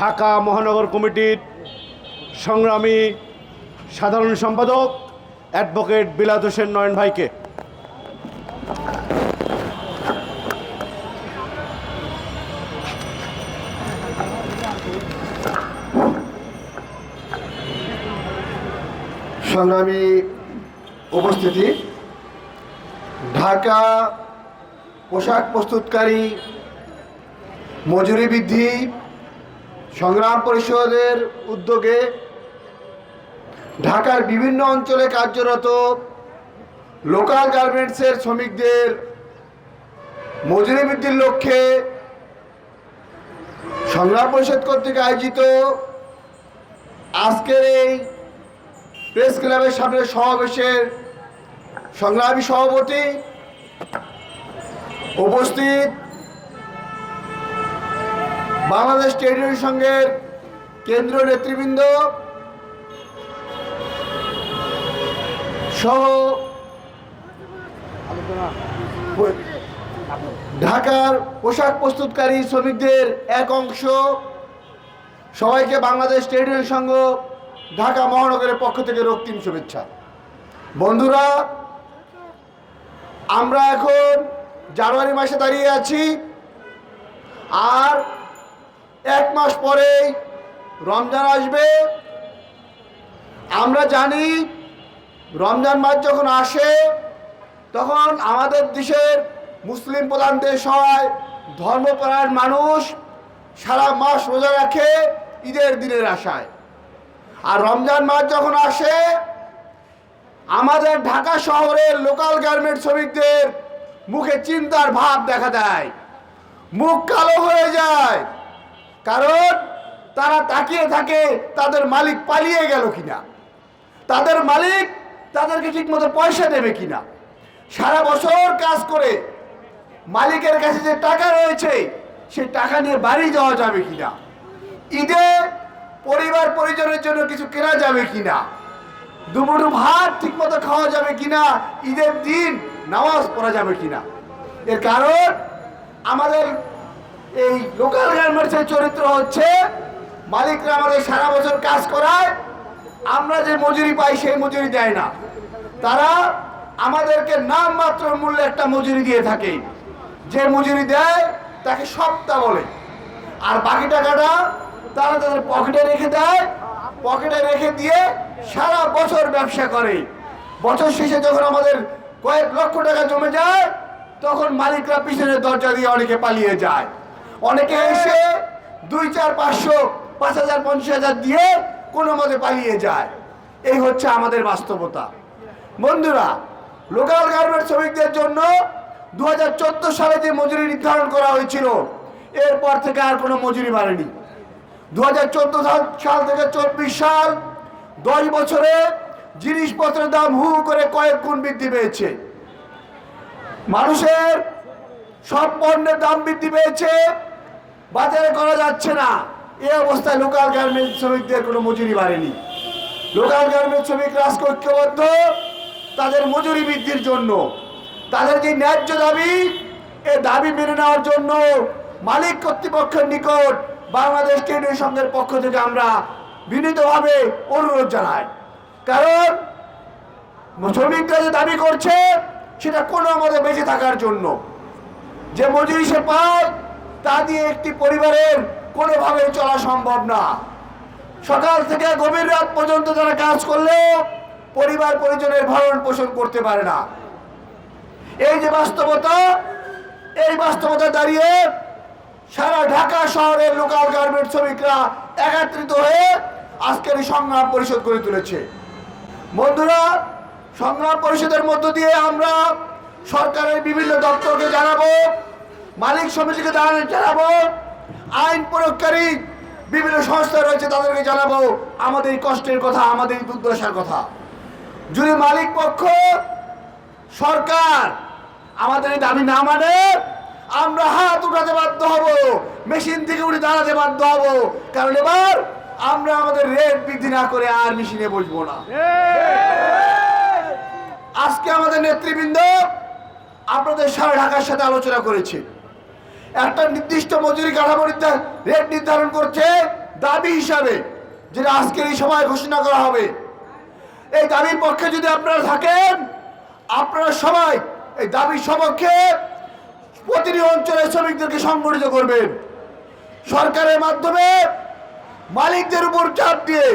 ঢাকা মহানগর কমিটির সংগ্রামী সাধারণ সম্পাদক অ্যাডভোকেট বিলাত হোসেন নয়ন ভাইকে। সংগ্রামী উপস্থিতি, ঢাকা পোশাক প্রস্তুতকারী মজুরি বৃদ্ধি সংগ্রাম পরিষদের উদ্যোগে ঢাকার বিভিন্ন অঞ্চলে কার্যরত লোকাল গার্মেন্টসের শ্রমিকদের মজুরি বৃদ্ধির লক্ষ্যে সংগ্রাম পরিষদ কর্তৃক আয়োজিত আজকের এই প্রেস ক্লাবের সামনে সমাবেশের সংগ্রামী সভাপতি উপস্থিত বাংলাদেশ ইউনিয়ন সংঘের কেন্দ্রীয় নেতৃবৃন্দ সহ ঢাকার পোশাক প্রস্তুতকারী শ্রমিকদের এক অংশ। সবাইকে বাংলাদেশ ট্রেড সংঘ ঢাকা মহানগরের পক্ষ থেকে রক্তিম শুভেচ্ছা। বন্ধুরা, আমরা এখন জানুয়ারি মাসে দাঁড়িয়ে আছি। আর এক মাস পরেই রমজান আসবে। আমরা জানি রমজান মাস যখন আসে, তখন আমাদের দেশের মুসলিম প্রধান দেশ হয় ধর্মপরায়ণ মানুষ সারা মাস রোজা রাখে ঈদের দিনের আশায়। আর রমজান মাস যখন আসে, আমাদের ঢাকা শহরের লোকাল গার্মেন্ট শ্রমিকদের মুখে চিন্তার ভাব দেখা দেয়। মুখ কালো হয়ে যায়। কারণ তারা তাকিয়ে থাকে তাদের মালিক পালিয়ে গেল কিনা? তাদের মালিক তাদেরকে ঠিকমতো পয়সা দেবে কিনা? সারা বছর কাজ করে মালিকের কাছে যে টাকা রয়েছে, সেই টাকা নিয়ে বাড়ি যাওয়া যাবে কিনা? ঈদে পরিবার পরিজনের জন্য কিছু কেনা যাবে কিনা? দুপুরু ভাত ঠিকমতো খাওয়া যাবে কিনা? ঈদের দিন নামাজ পড়া যাবে কিনা? এর কারণ আমাদের এই লোকাল গার্মেন্টসের চরিত্র হচ্ছে মালিকরা আমাদের সারা বছর কাজ করায়, আমরা যে মজুরি পাই সেই মজুরি দেয় না। তারা আমাদেরকে নামমাত্র মূল্যে একটা মজুরি দিয়ে থাকে। যে মজুরি দেয়, তাকে সপ্তাহ বলে। আর বাকি টাকাটা তারা তাদের পকেটে রেখে দেয়। পকেটে রেখে দিয়ে সারা বছর ব্যবসা করে। বছর শেষে যখন আমাদের কয়েক লক্ষ টাকা জমে যায়, তখন মালিকরা পিছনের দরজা দিয়ে অনেকে পালিয়ে যায়। অনেকে এসে দুই, চার, পাঁচশো, পাঁচ হাজার, পঞ্চাশ হাজার দিয়ে কোনো মতে পালিয়ে যায়। এই হচ্ছে আমাদের বাস্তবতা। বন্ধুরা লোকাল গার্মেন্ট শ্রমিকদের জন্য দু হাজার চোদ্দ সালে যে মজুরি নির্ধারণ করা হয়েছিল, এরপর থেকে আর কোনো মজুরি বাড়েনি। দু হাজার চোদ্দ সাল সাল থেকে চব্বিশ সাল, দশ বছরে জিনিসপত্রের দাম হু হু করে কয়েক গুণ বৃদ্ধি পেয়েছে। মানুষের সব পণ্যের দাম বৃদ্ধি পেয়েছে। বাজারে করা যাচ্ছে না। এই অবস্থায় লোকাল গার্মেন্ট শ্রমিকদের কোনো মজুরি বাড়েনি। লোকাল গার্মেন্ট শ্রমিক রাষ্ট্র তাদের মজুরি বৃদ্ধির জন্য। তাদের যে ন্যায্য দাবি, এ দাবি মেনে নেওয়ার জন্য মালিক কর্তৃপক্ষের নিকট বাংলাদেশ ট্রেড সংঘের পক্ষ থেকে আমরা বিনীতভাবে অনুরোধ জানাই। কারণ, শ্রমিকরা যে দাবি করছে, সেটা কোনো মতে বেঁচে থাকার জন্য। যে মজুরি সে পায় তা দিয়ে একটি পরিবারের কোনোভাবে চলা সম্ভব না। সকাল থেকে গভীর রাত পর্যন্ত তারা কাজ করলেও পরিবার পরিজনের ভরণ পোষণ করতে পারে না। এই যে বাস্তবতা, এই বাস্তবতা দাঁড়িয়ে সারা ঢাকা শহরের লোকাল গার্মেন্ট শ্রমিকরা একত্রিত হয়ে আজকের সংগ্রাম পরিষদ করে তুলেছে। বন্ধুরা, সংগ্রাম পরিষদের মধ্য দিয়ে আমরা সরকারের বিভিন্ন দপ্তরকে জানাব। মালিক সমিতিকে জানা- জানাব। আইন প্রয়োগকারী বিভিন্ন সংস্থা রয়েছে, তাদেরকে জানাব আমাদের কষ্টের কথা, আমাদের দুর্দশার কথা। যদি মালিক পক্ষ, সরকার আমাদের দাবি না মানে আমরা হাত উঠাতে বাধ্য হব, মেশিন থেকে উঠে দাঁড়াতে বাধ্য হব। কারণ এবার আমরা আমাদের রেট বৃদ্ধি না করে আর মেশিনে বসবো না। আজকে আমাদের নেতৃবৃন্দ আপনাদের সারা ঢাকার সাথে আলোচনা করেছে। একটা নির্দিষ্ট মজুরি কাঠামো রেট নির্ধারণ করছে দাবি হিসাবে, যেটা আজকের এই সময় ঘোষণা করা হবে। এই দাবির পক্ষে যদি আপনারা থাকেন, আপনারা সবাই এই দাবির সপক্ষে প্রতিটি অঞ্চলের শ্রমিকদেরকে সংগঠিত করবেন। সরকারের মাধ্যমে মালিকদের উপর চাপ দিয়ে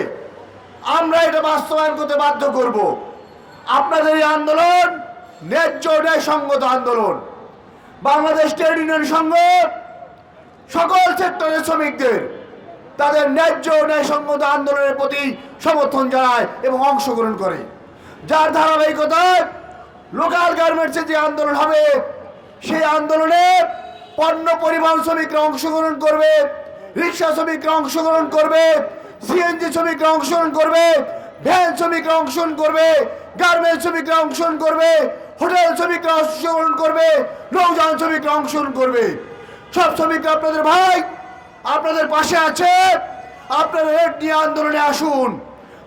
আমরা এটা বাস্তবায়ন করতে বাধ্য করব। আপনাদের এই আন্দোলন ন্যায্য ন্যায়সঙ্গত আন্দোলন। বাংলাদেশ ট্রেড ইউনিয়ন সংঘ সকল সেক্টরের শ্রমিকদের তাদের ন্যায্য ন্যায়সঙ্গত আন্দোলনের প্রতি সমর্থন জানায় এবং অংশগ্রহণ করে। যার ধারাবাহিকতায় লোকাল গার্মেন্টসে যে আন্দোলন হবে, সেই আন্দোলনে পণ্য পরিবহন শ্রমিকরা অংশগ্রহণ করবে, রিক্সা শ্রমিকরা অংশগ্রহণ করবে সিএনজি শ্রমিকরা অংশগ্রহণ করবে ভ্যান শ্রমিকরা অংশগ্রহণ করবে গার্মেন্টস শ্রমিকরা অংশগ্রহণ করবে হোটেল শ্রমিকরা অংশগ্রহণ করবে, নৌযান শ্রমিকরা অংশগ্রহণ করবে। সব শ্রমিকরা আপনাদের ভাই, আপনাদের পাশে আছে, আপনারা রেট নিয়ে আন্দোলনে আসুন।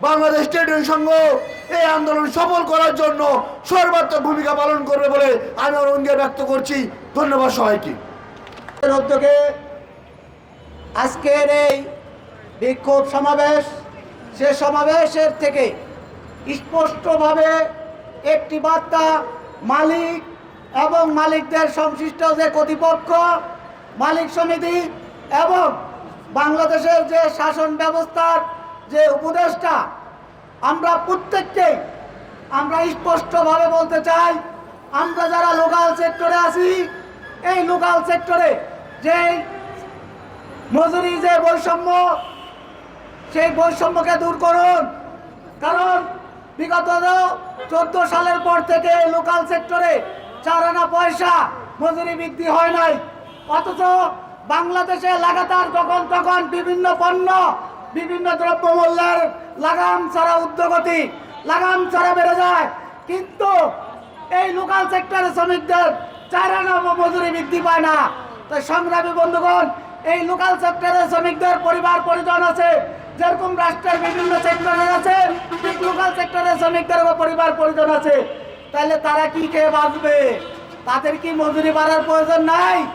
বাংলাদেশ ট্রেড সংঘ এই আন্দোলন সফল করার জন্য সর্বাত্মক ভূমিকা পালন করবে বলে আমি অঙ্গীকার ব্যক্ত করছি। ধন্যবাদ সবাইকে। উদ্যোগে আজকের এই বিক্ষোভ সমাবেশ, সে সমাবেশের থেকে স্পষ্টভাবে একটি বার্তা মালিক এবং মালিকদের সংশ্লিষ্ট যে কর্তৃপক্ষ, মালিক সমিতি এবং বাংলাদেশের যে শাসন ব্যবস্থার যে উপদেষ্টা, আমরা প্রত্যেককেই আমরা স্পষ্টভাবে বলতে চাই, আমরা যারা লোকাল সেক্টরে আছি, এই লোকাল সেক্টরে যে মজুরি যে বৈষম্য, সেই বৈষম্যকে দূর করুন। কারণ বিগত চোদ্দ সালের পর থেকে লোকাল সেক্টরে চার আনা পয়সা মজুরি বৃদ্ধি হয় নাই। অথচ বাংলাদেশে লাগাতার তখন তখন বিভিন্ন পণ্য, বিভিন্ন দ্রব্যমূল্যের লাগাম ছাড়া উদ্যোগতি, লাগাম ছাড়া বেড়ে যায়। কিন্তু এই লোকাল সেক্টরের শ্রমিকদের চার আনা মজুরি বৃদ্ধি পায় না। তাই সংগ্রামী বন্ধুগণ, এই লোকাল সেক্টরের শ্রমিকদের পরিবার পরিজন আছে। যেরকম রাষ্ট্রের বিভিন্ন সেক্টরের আছে লোকাল সেক্টরের শ্রমিকদেরও পরিবার পরিজন আছে, তাহলে তারা কি খেয়ে বাঁচবে? তাদের কি মজুরি বাড়ার প্রয়োজন নাই?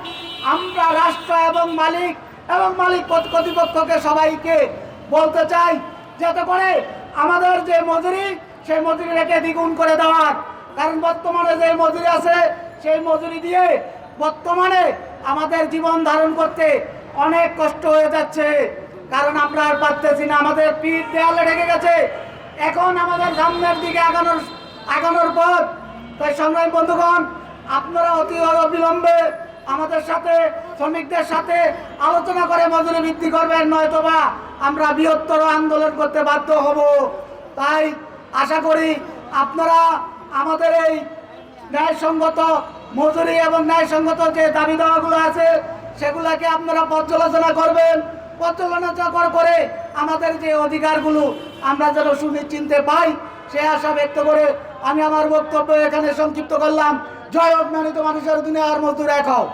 আমরা রাষ্ট্র এবং মালিক এবং মালিক কর্ত- কর্তৃপক্ষকে সবাইকে বলতে চাই, যাতে করে আমাদের যে মজুরি, সেই মজুরি রেখে দ্বিগুণ করে দেওয়ার। কারণ বর্তমানে যে মজুরি আছে, সেই মজুরি দিয়ে বর্তমানে আমাদের জীবন ধারণ করতে অনেক কষ্ট হয়ে যাচ্ছে। কারণ আমরা আর পারতেছি না, আমাদের পিঠ দেয়ালে ঢেকে গেছে। এখন আমাদের সামনের দিকে আগানোর আগানোর পথ। তাই সংগ্রামী বন্ধুগণ, আপনারা অতি অবিলম্বে আমাদের সাথে, শ্রমিকদের সাথে আলোচনা করে মজুরি বৃদ্ধি করবেন, নয়তোবা আমরা বৃহত্তর আন্দোলন করতে বাধ্য হব। তাই আশা করি আপনারা আমাদের এই ন্যায়সঙ্গত মজুরি এবং ন্যায়সঙ্গত যে দাবি দাওয়াগুলো আছে, সেগুলোকে আপনারা পর্যালোচনা করবেন। পর্যালোচনা কর- আমাদের যে অধিকারগুলো আমরা যেন সুনিশ্চিন্তে পাই, সে আশা ব্যক্ত করে আমি আমার বক্তব্য এখানে সংক্ষিপ্ত করলাম। জয় অভিমানিত মানুষের দুনিয়ার মজদুর এক হও।